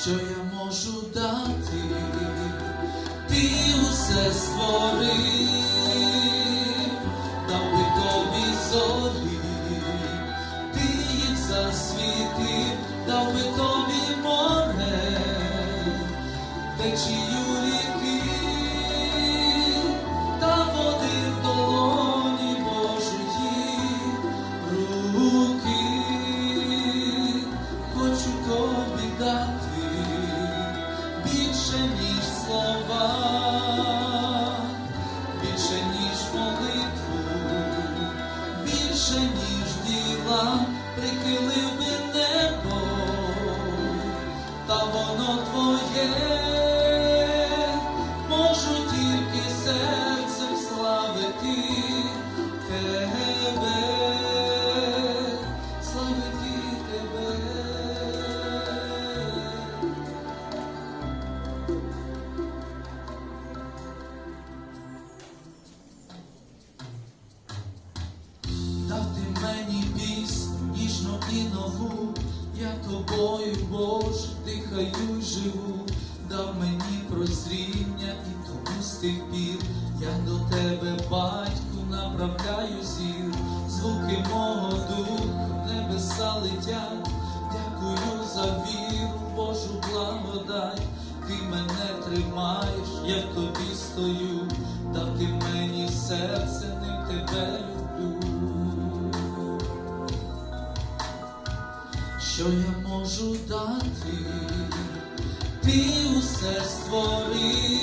що я можу дати, ти усе створив, дав би тобі зорі, ти їх засвітив, дав би тобі море, течію ріки, та води в долоні Божої. Руки, хочу тобі дати більше, ніж молитву, більше, ніж діла, прихилив би небо, та воно твоє, ніжну і нову, я тобою, Боже, дихаю живу, дав мені прозріння і тому з пір я до тебе, батьку, направляю зір, звуки мого духу, небеса летять, дякую за віру, Божу благодать, ти мене тримаєш, я в тобі стою, дав ти мені серце, ним тебе Що я можу дати, ти усе створив,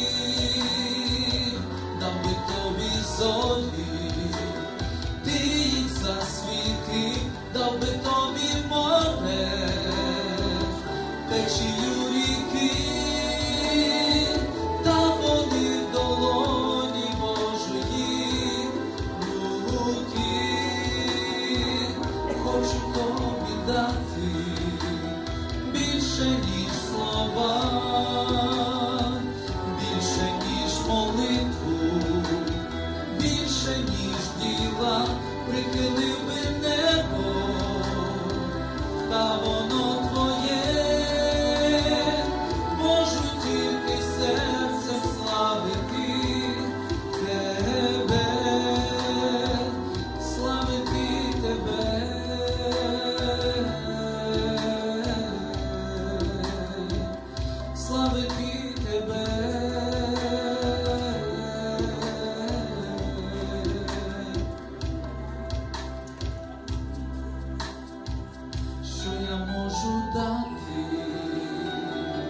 Що я можу дати?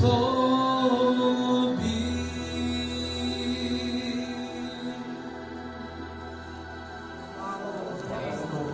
То